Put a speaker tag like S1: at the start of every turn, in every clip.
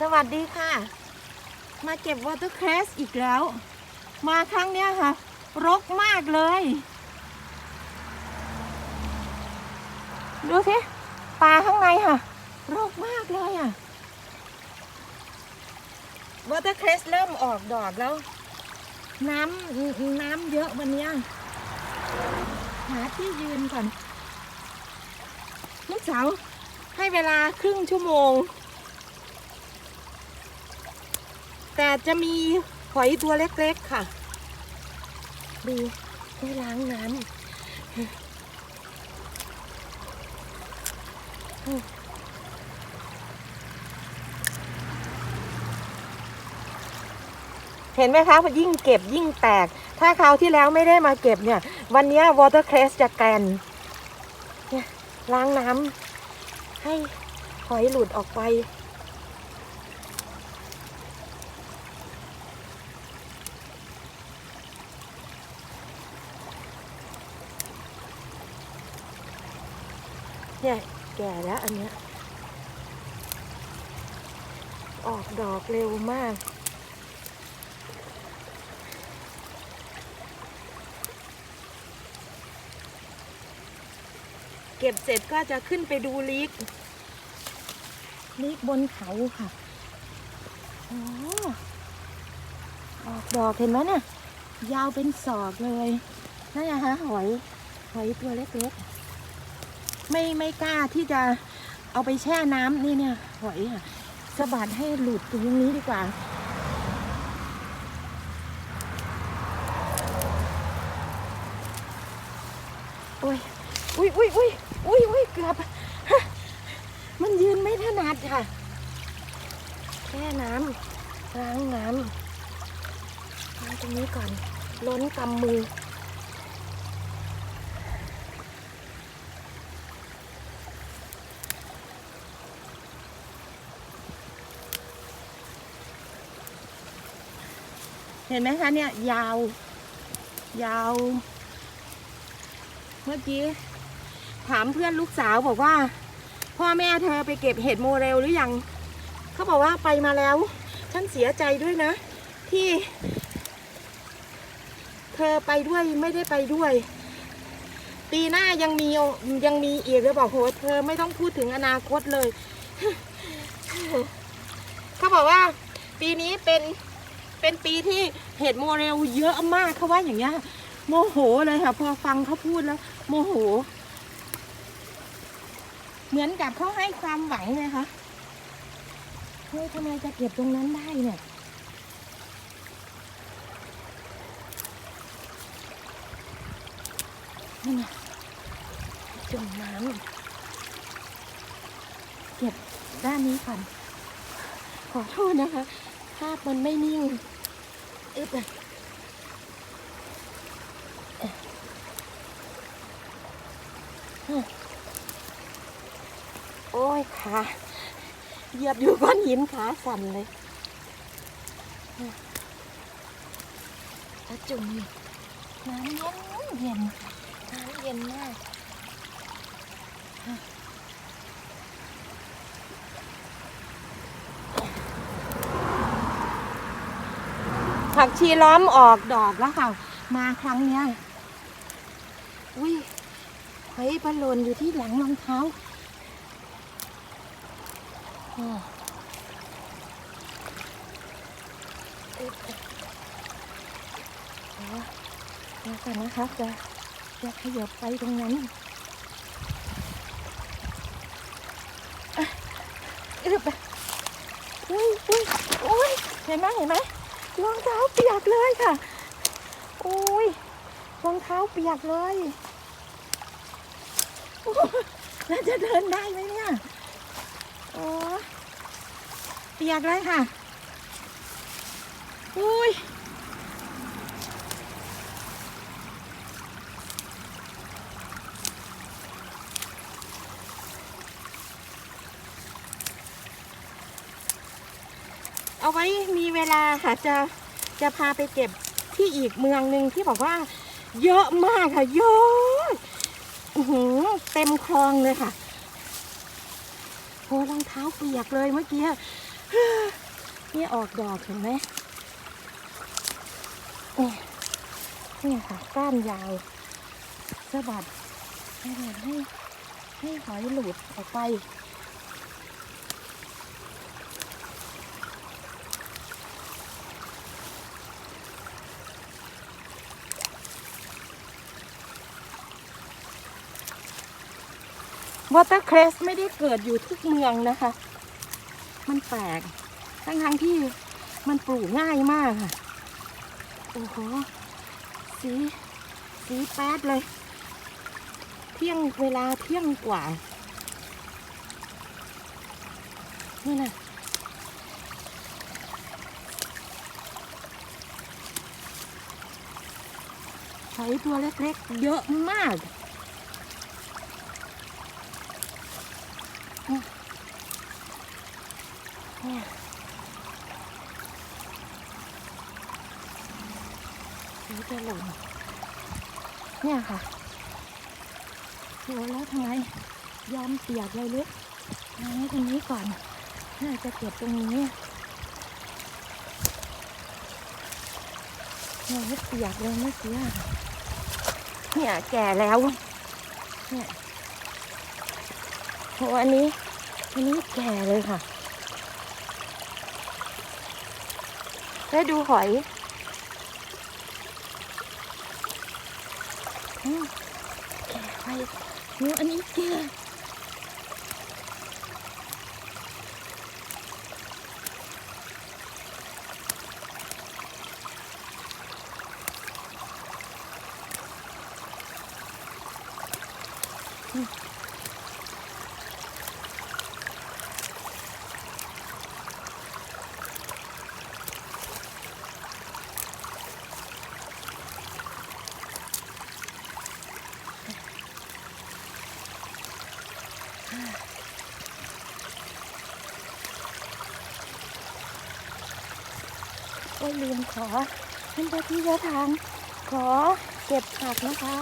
S1: สวัสดีค่ะ มาเก็บวอเตอร์เครสอีกแล้ว มาครั้งเนี้ยค่ะ รกมากเลย ดูสิปลาข้างในค่ะ รกมากเลยอะวอเตอร์เครสเริ่มออกดอกแล้ว น้ำน้ำเยอะวันนี้หาที่ยืนก่อนลูกสาวให้เวลาครึ่งชั่วโมง แต่จะมีหอยตัวเล็กๆค่ะ ดูไม่ล้างน้ำเห็นไหมคะพอยิ่งเก็บยิ่งแตก ถ้าคราวที่แล้วไม่ได้มาเก็บเนี่ย วันนี้วอเตอร์เครสจะแกนเนี่ยล้างน้ำให้หอยหลุดออกไป เนี่ยแก่แล้วอันเนี้ย ออกดอกเร็วมาก เก็บเสร็จก็จะขึ้นไปดูลีกลีกบนเขาค่ะโอ้ออกดอกเห็นไหมเนี่ยยาวเป็นศอกเลยนั่นนะคะหอยหอยตัวเล็กๆ ไม่ไม่กล้าที่จะเอาไปแช่น้ำนี่เนี่ยหอยอะสะบัดให้หลุดตรงนี้ดีกว่า โอ้ยอุ้ยอุ้ยอุ้ยอุ้ยอุ้ยเกือบ มันยืนไม่ถนัดค่ะ แช่น้ำล้างน้ำล้างตรงนี้ก่อน ล้นกำมือ เห็นไหมคะเนี่ย ยาว ยาว เมื่อกี้ ถามเพื่อนลูกสาวบอกว่า พ่อแม่เธอไปเก็บเห็ดโมเรลหรือยังเขาบอกว่าไปมาแล้ว ฉันเสียใจด้วยนะ ที่ เธอไปด้วยไม่ได้ไปด้วย ปีหน้ายังมียังมีอีกเลยบอกโหเธอไม่ต้องพูดถึงอนาคตเลย เขาบอกว่า ปีนี้เป็น เป็นปีที่เห็ดโมเรลเยอะมากเขาว่าอย่างเงี้ยโมโหเลยค่ะ พอฟังเขาพูดแล้ว โมโห เหมือนกับเขาให้ความหวังเลยค่ะเฮ้ยทำไมจะเก็บตรงนั้นได้เนี่ยนี่ไงจุ่มน้ำเก็บด้านนี้ก่อนขอโทษนะคะ ภาพมันไม่นิ่ง อึบโอ้ยขาเหยียบอยู่ก้อนหินขาสั่นเลยถ้าจุ่มนี่น้ำเย็นเย็นน้ำเย็นมาก ผักชีล้อมออกดอกแล้วค่ะ มาครั้งเนี้ยอุ้ยเฮ้ยบอลลนอยู่ที่หลังรองเท้าอ้ออึ๊บอ๋อเดี๋ยวก่อนนะคะจะจะขยับไปตรงนั้นอะอึ๊บอุ้ยอุ้ยอุ้ยเห็นไหมเห็นไหม รองเท้าเปียกเลยค่ะโอ้ยรองเท้าเปียกเลยแล้วจะเดินได้ไหมเนี่ยโอ้เปียกเลยค่ะอุ้ย เอาไว้มีเวลาค่ะจะจะพาไปเก็บที่อีกเมืองหนึ่งที่บอกว่า เยอะมากค่ะเยอะหือเต็มคลองเลยค่ะโอ้รองเท้าเปียกเลยเมื่อกี้นี่ออกดอกเห็นไหมนี่นี่ค่ะก้านยาวสะบัดให้ให้ให้หอยหลุดออกไป วอเตอร์เครสไม่ได้เกิดอยู่ทุกเมืองนะคะ มันแปลก ทั้งทงๆที่มันปลูกง่ายมากค่ะ โอ้โห สี สีแป๊ดเลย เที่ยงเวลาเที่ยงกว่า นี่นะหอยตัวเล็กๆ เยอะมาก เนี่ยสีจะหล่น เนี่ยค่ะโหแล้วทำไมยอมเปียกเลยลึกมาไว้ตรงนี้ก่อน น่าจะเก็บตรงนี้เนี่ยเปียกเลยไม่เสียเนี่ยแก่แล้ว เนี่ยโหอันนี้ อันนี้แก่เลยค่ะ แล้วดูหอยอืม แก่ไปเนี่ยอันนี้เกลือ ลืมขอท่านเจ้าที่เจ้าทางขอเก็บผักนะคะ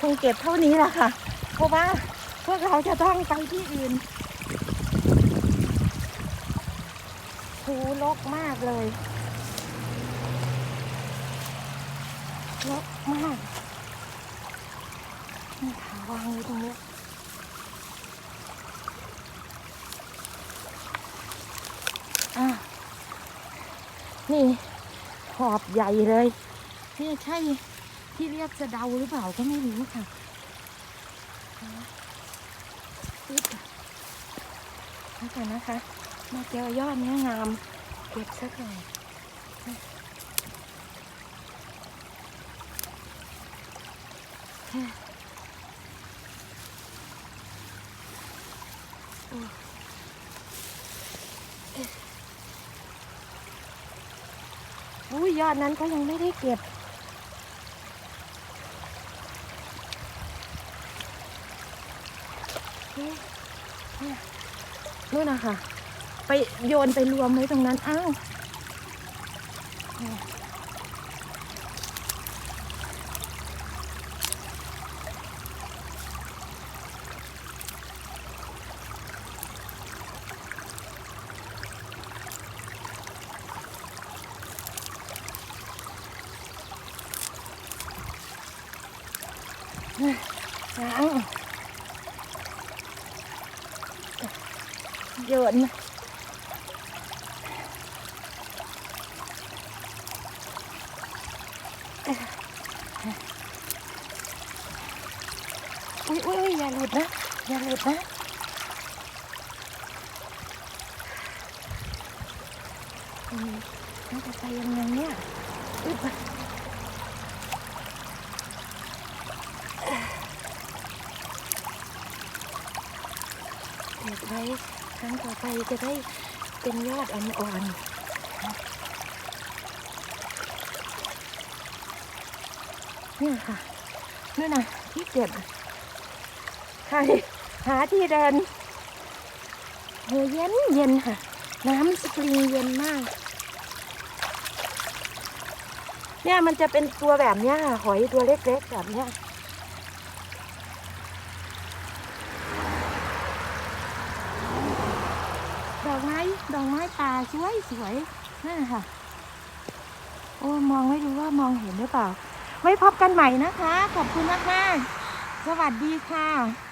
S1: คงเก็บเท่านี้แหละค่ะ เพราะว่าพวกเราจะต้องไปที่อื่นหูลกมากเลยลกมาก นี่ขาวางไว้ตรงนี้อะนี่ขอบใหญ่เลยนี่ใช่ที่เรียกสะเดาหรือเปล่าก็ไม่รู้ค่ะปึ๊บแล้วกันนะคะ มาเจอยอดเนี้ยงาม เก็บสักหน่อย อุ้ยยอดนั้นก็ยังไม่ได้เก็บ นู่นนะคะ ไปโยนไปรวมไว้ตรงนั้น อ้าว เนี่ยล้างโยนอุ้ยอุ้ยอย่าหลุดนะ อย่าหลุดนะน่าจะไปยังไงเนี่ยอึ๊บ ไว้ครั้งต่อไปจะได้เป็นยอดอ่อนๆเนี่ยค่ะนู่นนะที่เก็บใครหาที่เดินเย็นเย็นค่ะ น้ำสปริงเย็นมาก เนี่ยมันจะเป็นตัวแบบเนี้ยค่ะหอยตัวเล็กๆแบบเนี้ย ดอกไม้ ดอกไม้ป่าสวยสวยนั่นค่ะ โอ้มองไม่รู้ว่ามองเห็นหรือเปล่า ไว้พบกันใหม่นะคะ ขอบคุณมากๆสวัสดีค่ะ